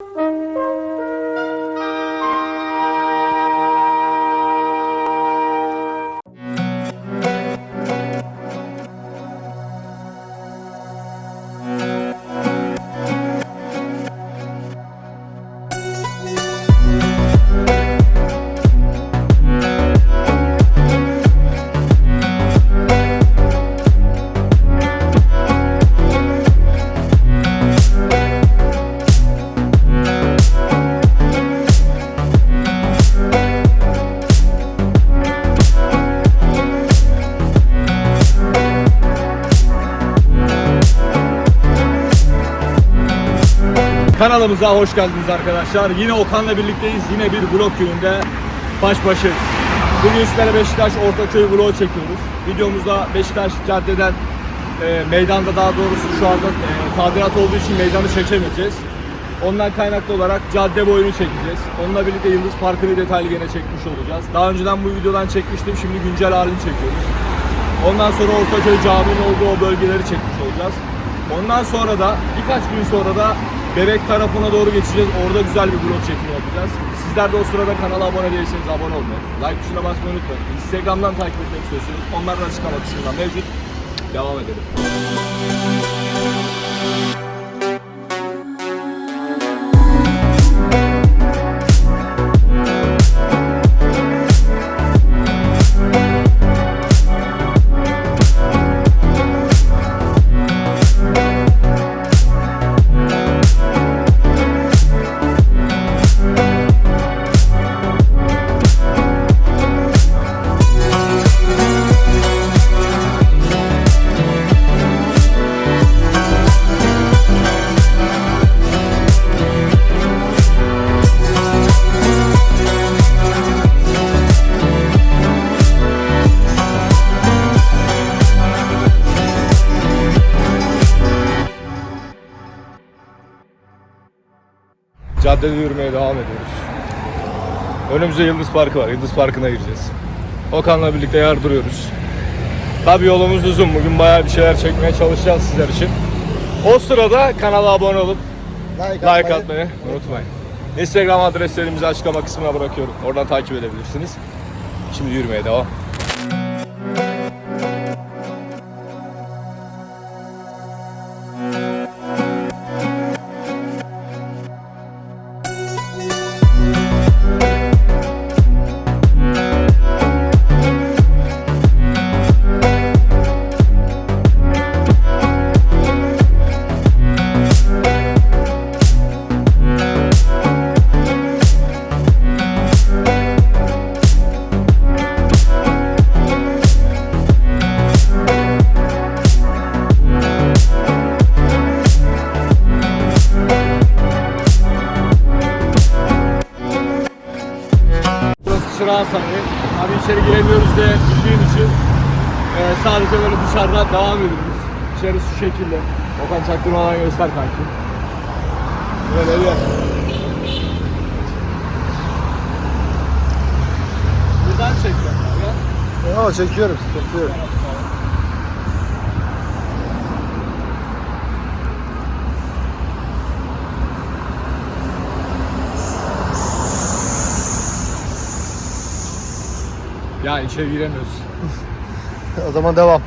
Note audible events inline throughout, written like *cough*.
Música Kanalımıza hoş geldiniz arkadaşlar. Yine Okan'la birlikteyiz. Yine bir vlog gününde baş başa. Bugün sizlere Beşiktaş Ortaköy vlogu çekiyoruz. Videomuzda Beşiktaş caddeden e, meydanda daha doğrusu şu anda e, tadilat olduğu için meydanı çekemeyeceğiz. Ondan kaynaklı olarak cadde boyunu çekeceğiz. Onunla birlikte Yıldız Parkı'nı detaylı gene çekmiş olacağız. Daha önceden bu videodan çekmiştim. Şimdi güncel halini çekiyoruz. Ondan sonra Ortaköy Camii'nin olduğu o bölgeleri çekmiş olacağız. Ondan sonra da birkaç gün sonra da Bebek tarafına doğru geçeceğiz. Orada güzel bir vlog çekimi yapacağız. Sizler de o sırada kanala abone değilseniz abone olmayı, like tuşuna basmayı unutmayın. Instagram'dan takip etmek istiyorsanız onlar da açıklama kısmında mevcut. Devam edelim. Caddede yürümeye devam ediyoruz. Önümüzde Yıldız Parkı var. Yıldız Parkı'na gireceğiz. Okan'la birlikte yardırıyoruz. Tabi yolumuz uzun. Bugün bayağı bir şeyler çekmeye çalışacağız sizler için. O sırada kanala abone olup Like, like atmayı- atmayı unutmayın. Instagram adreslerimizi açıklama kısmına bırakıyorum. Oradan takip edebilirsiniz. Şimdi yürümeye devam. Sarayı. Abi içeri giremiyoruz diye bildiğim için e, sadece böyle dışarıdan devam ediyoruz. İçeri şu şekilde. Okan çaktırmadan göster kanki. Böyle bir yer. Buradan çek ben ya. Yo, çekiyorum, çekiyorum. Ya içeri giremiyoruz. *laughs* O zaman devam.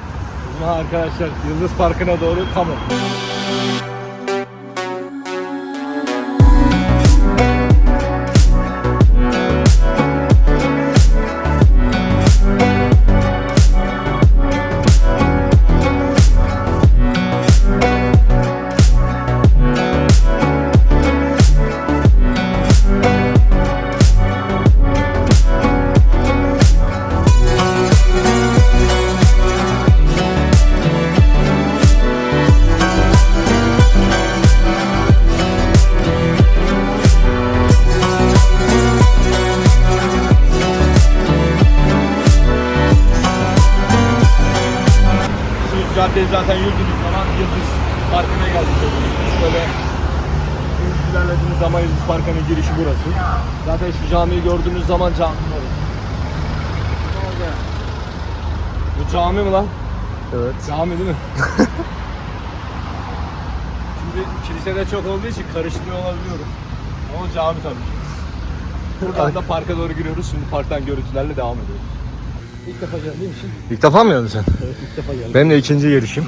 Ama arkadaşlar Yıldız Parkı'na doğru kamu. Caddeyi zaten yürüdüğünüz zaman Yıldız Parkı'na geldik. Şöyle ilerlediğiniz zaman Yıldız Parkı'nın girişi burası. Zaten şu camiyi gördüğünüz zaman cami. Bu cami mi lan? Evet. Cami değil mi? *laughs* Şimdi kilisede çok olduğu için karıştırıyor olabiliyorum. cami tabii ki. Buradan da parka doğru giriyoruz. Şimdi parktan görüntülerle devam ediyoruz. İlk defa geldiğim için İlk defa mı geldin sen? evet, ilk defa geldim. Benim de ikinci gelişim.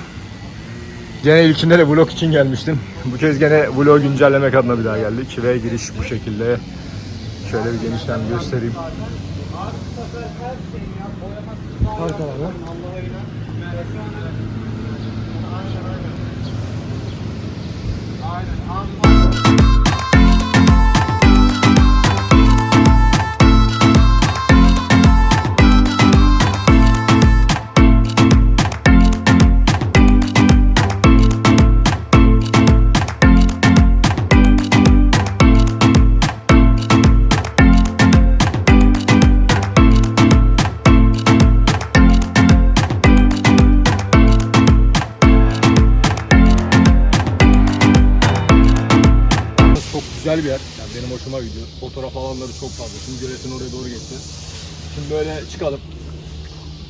Gene ilkinde de vlog için gelmiştim. Bu kez gene vlog güncellemek adına bir daha geldik. Ve giriş bu şekilde. Şöyle bir genişten göstereyim. Park güzel bir yer. Yani benim hoşuma gidiyor. Fotoğraf alanları çok fazla. Şimdi göletin oraya doğru geçti. Şimdi böyle çıkalım.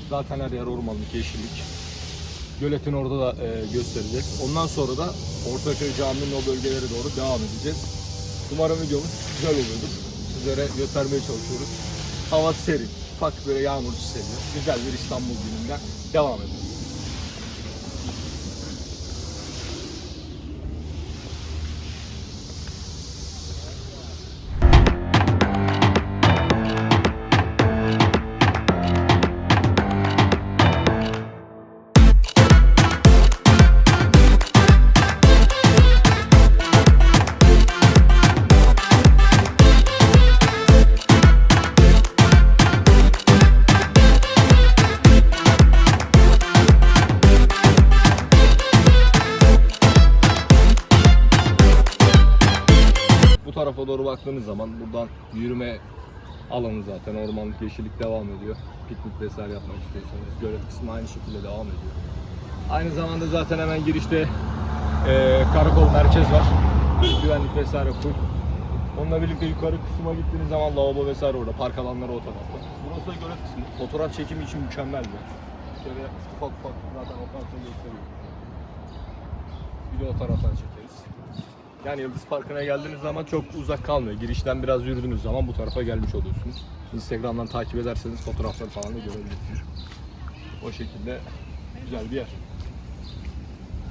Zaten her yer ormanlık, yeşillik. Göletin orada da e, göstereceğiz. Ondan sonra da Ortaköy Camii'nin o bölgelere doğru devam edeceğiz. Umarım videomuz güzel oluyordur. Sizlere göstermeye çalışıyoruz. Hava serin. Ufak böyle yağmurcu seviyor. Güzel bir İstanbul gününden devam edelim. Doğru baktığınız zaman buradan yürüme alanı zaten ormanlık yeşillik devam ediyor. Piknik vesaire yapmak istiyorsanız gölet kısmı aynı şekilde devam ediyor. Aynı zamanda zaten hemen girişte eee, karakol merkez var. Güvenlik vesaire full. Onunla birlikte yukarı kısma gittiğiniz zaman lavabo vesaire orada. Park alanları o tarafta. Burası da gölet kısmı. Fotoğraf çekimi için mükemmel bir. Şöyle ufak ufak zaten o tarafta gösteriyor. Bir de o taraftan çekeriz. Yani Yıldız Parkı'na geldiğiniz zaman çok uzak kalmıyor. Girişten biraz yürüdüğünüz zaman bu tarafa gelmiş oluyorsunuz. Instagram'dan takip ederseniz fotoğrafları falan da görebilirsiniz. O şekilde güzel bir yer.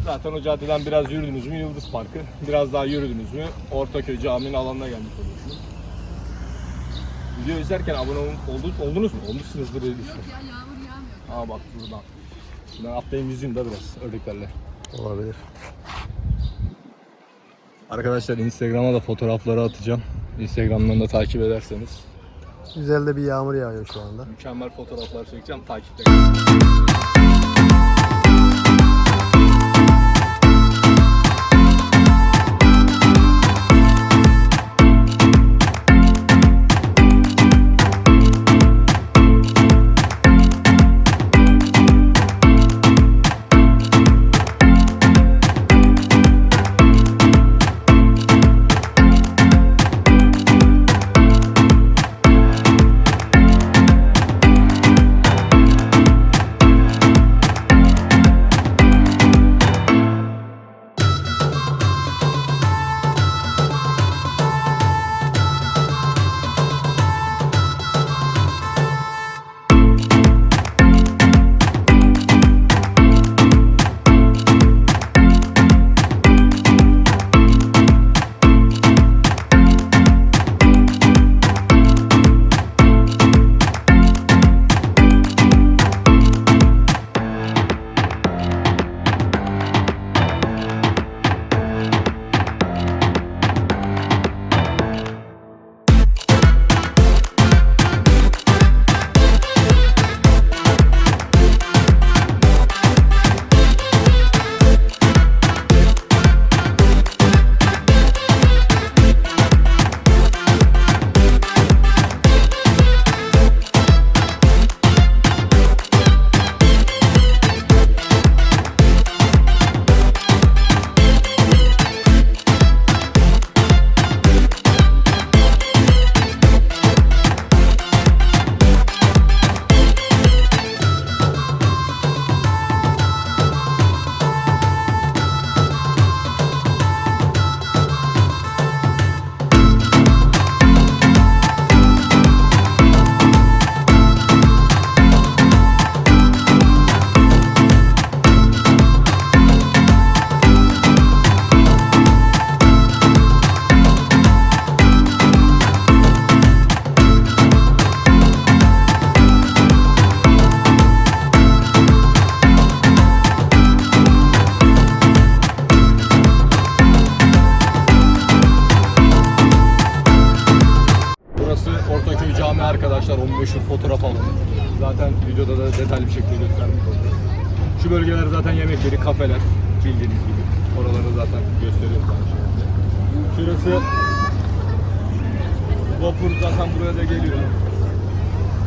Zaten o caddeden biraz yürüdünüz mü Yıldız Parkı, biraz daha yürüdünüz mü Ortaköy Camii'nin alanına gelmiş oluyorsunuz. Video izlerken abone ol- oldu, oldunuz mu? Olmuşsunuzdur diye düşünüyorum. Ya yağmur yağmıyor. Aa bak buradan. Ben atlayayım yüzeyim de biraz ördeklerle. Olabilir. Arkadaşlar Instagram'a da fotoğrafları atacağım. Instagram'dan da takip ederseniz Güzel de bir yağmur yağıyor şu anda. mükemmel fotoğraflar çekeceğim. Takipte kalın.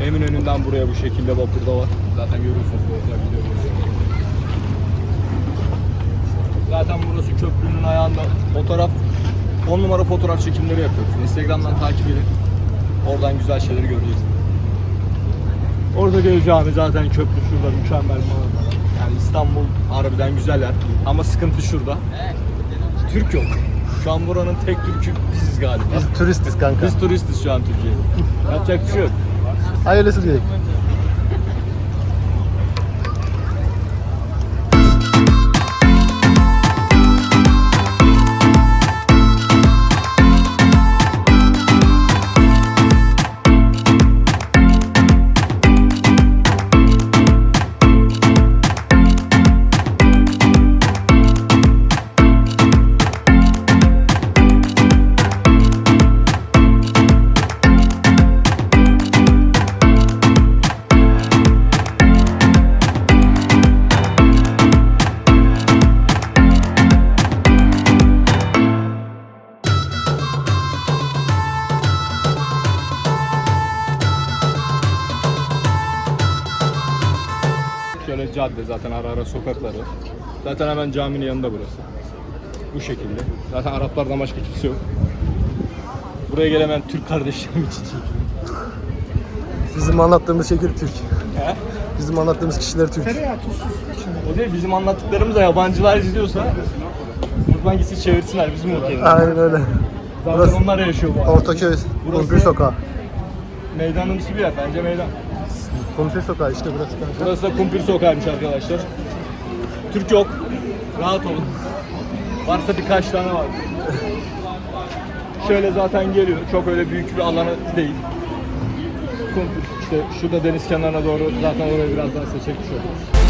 Eminönü'nden buraya bu şekilde vapur da var. Zaten görüyorsunuz video görüyorsunuz. Zaten burası köprünün ayağında fotoğraf 10 numara fotoğraf çekimleri yapıyoruz. Instagram'dan takip edin. Oradan güzel şeyleri göreceksiniz. Orada göreceğimiz zaten köprü şurada mükemmel manzara. Yani İstanbul harbiden güzel yer. Ama sıkıntı şurada. Türk yok. Şu an buranın tek Türk'ü biziz galiba. Biz turistiz kanka. Biz turistiz şu an Türkiye'de. Yapacak bir şey yok. Hayırlısı diyelim. Zaten ara ara sokakları. Zaten hemen caminin yanında burası. Bu şekilde. Zaten Araplardan başka kimse yok. Buraya gelemeyen Türk kardeşlerim için çekiyorum. Bizim anlattığımız şekil Türk. He? Bizim anlattığımız kişiler Türk. O değil bizim anlattıklarımız da yabancılar izliyorsa buradan gitsin çevirsinler bizim ülkemize. Aynen öyle. Zaten Burası onlar yaşıyor bu arada. Ortaköy, Burası- Kumpir Sokağı. Meydanımsı bir yer bence meydan. Kumpir Sokağı işte burası kanka. Burası da kumpir sokağıymış arkadaşlar. Türk yok. Rahat olun. Varsa birkaç tane var. Şöyle zaten geliyor. Çok öyle büyük bir alanı değil. Kumpir. İşte şurada deniz kenarına doğru zaten orayı biraz daha size çekmiş oluruz.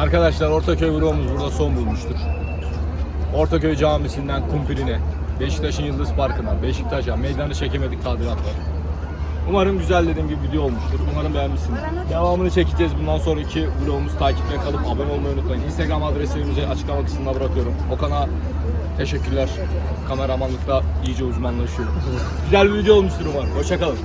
Arkadaşlar Ortaköy vlogumuz burada son bulmuştur. Ortaköy Camisi'nden Kumpirine, Beşiktaş'ın Yıldız Parkı'na, Beşiktaş'a meydanı çekemedik tadilat var. Umarım güzel dediğim gibi video olmuştur. Umarım beğenmişsiniz. Devamını çekeceğiz. Bundan sonraki vlogumuz takipte kalıp abone olmayı unutmayın. Instagram adreslerimizi açıklama kısmına bırakıyorum. Okan'a teşekkürler. Kameramanlıkta iyice uzmanlaşıyor. güzel bir video olmuştur umarım. Hoşçakalın.